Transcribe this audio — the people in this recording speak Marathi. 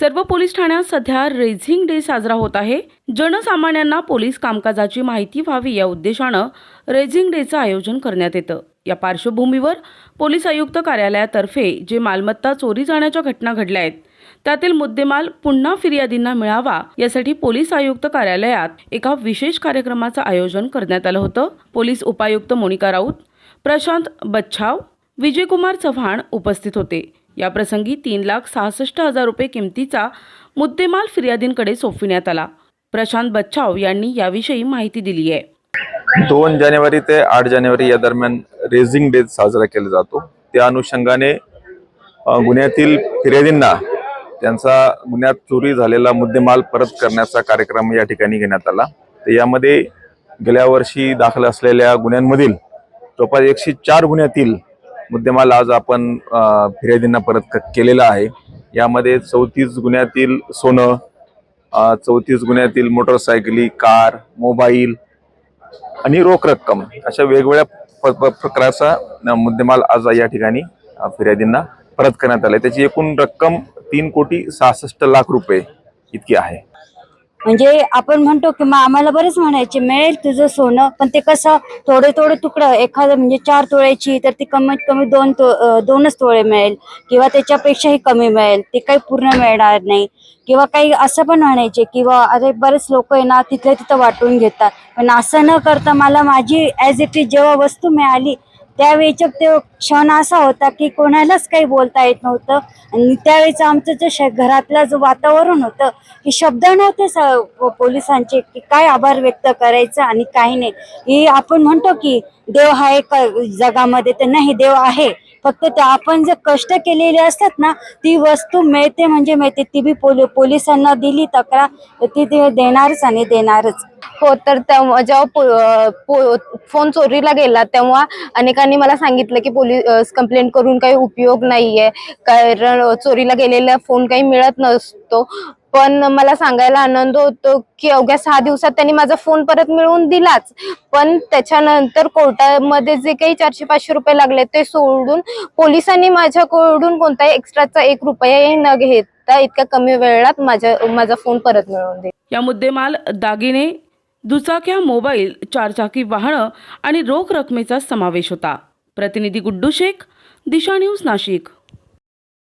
सर्व पोलीस ठाण्यात सध्या रेझिंग डे साजरा होत आहे. जनसामान्यांना पोलीस कामकाजाची माहिती व्हावी या उद्देशानं रेझिंग डेचं आयोजन करण्यात येतं. या पार्श्वभूमीवर पोलीस आयुक्त कार्यालयातर्फे जे मालमत्ता चोरी जाण्याच्या घटना घडल्या आहेत त्यातील मुद्देमाल पुन्हा फिर्यादींना मिळावा यासाठी पोलीस आयुक्त कार्यालयात एका विशेष कार्यक्रमाचं आयोजन करण्यात आलं होतं. पोलीस उपायुक्त मोनिका राऊत प्रशांत बच्छाव विजयकुमार चव्हाण उपस्थित होते. याप्रसंगी तीन लाख सहासष्ट हजार रुपये किमतीचा मुद्देमाल फिर्यादींकडे सोपविण्यात आला. प्रशांत बच्छाव यांनी याविषयी माहिती दिली आहे. दोन जानेवारी ते आठ जानेवारी या दरम्यान रेझिंग डे साजरा केला जातो. त्या अनुषंगाने गुन्ह्यातील फिर्यादींना त्यांचा गुन्ह्यात चोरी झालेला मुद्देमाल परत करण्याचा कार्यक्रम या ठिकाणी घेण्यात आला. तर यामध्ये गेल्या वर्षी दाखल असलेल्या गुन्ह्यांमधील जवळपास एकशे चार गुन्ह्यातील मुद्देमाल आज आपण फिर्यादींना परत क- केलेला आहे. यामध्ये चौतीस गुन्ह्यातील सोनं चौतीस गुन्ह्यातील मोटरसायकली कार मोबाईल आणि रोख रक्कम अशा वेगवेगळ्या प- प- मुद्देमाल आज या ठिकाणी फिर्यादींना परत करण्यात आला त्याची एकूण रक्कम तीन कोटी सहासष्ट लाख रुपये इतकी आहे. म्हणजे आपण म्हणतो की मग आम्हाला बरेच म्हणायचे मिळेल तुझं सोनं पण ते कसं थोडे थोडे तुकडं एखादं म्हणजे चार तोळ्याची तर ती कमीत कमी दोन तो दोनच तोळे मिळेल. किंवा त्याच्यापेक्षाही कमी मिळेल ते काही पूर्ण मिळणार नाही. किंवा काही असं पण म्हणायचे किंवा अरे बरेच लोक आहे ना तिथल्या तिथं वाटून घेतात. पण असं न करता मला माझी ॲज इट इज जेव्हा वस्तू मिळाली त्यावेळेचा तो क्षण असा होता की कोणालाच काही बोलता येत नव्हतं. आणि त्यावेळेचं आमचं जे घरातलं जो वातावरण होतं की शब्द नव्हते स- पोलिसांचे की काय आभार व्यक्त करायचं आणि काही नाही. ही आपण म्हणतो की देव हा एक जगामध्ये तर नाही देव आहे. फक्त ते आपण जे कष्ट केलेले असतात ना ती वस्तू मिळते म्हणजे मिळते. ती बी पोलि पोलिसांना दिली तक्रार ती ते देणारच आणि देणारच. हो तर तेव्हा जेव्हा फोन चोरीला गेला तेव्हा अनेकांनी मला सांगितलं की पोलीस कंप्लेंट करून काही उपयोग नाहीये. कारण चोरीला गेलेला फोन काही मिळत नसतो. पण मला सांगायला आनंद होतो की अवघ्या सहा दिवसात त्यांनी माझा फोन परत मिळवून दिलाच. पण त्याच्यानंतर कोर्टामध्ये जे काही चारशे पाचशे रुपये लागले ते सोडून पोलिसांनी माझ्याकडून कोणताही एक्स्ट्राचा एक रुपयाही न घेता इतक्या कमी वेळात माझ्या माझा फोन परत मिळवून दिला. या मुद्देमाल दागिने दुचाक्या मोबाईल चारचाकी वाहनं आणि रोख रकमेचा समावेश होता. प्रतिनिधी गुड्डू शेख दिशा न्यूज नाशिक.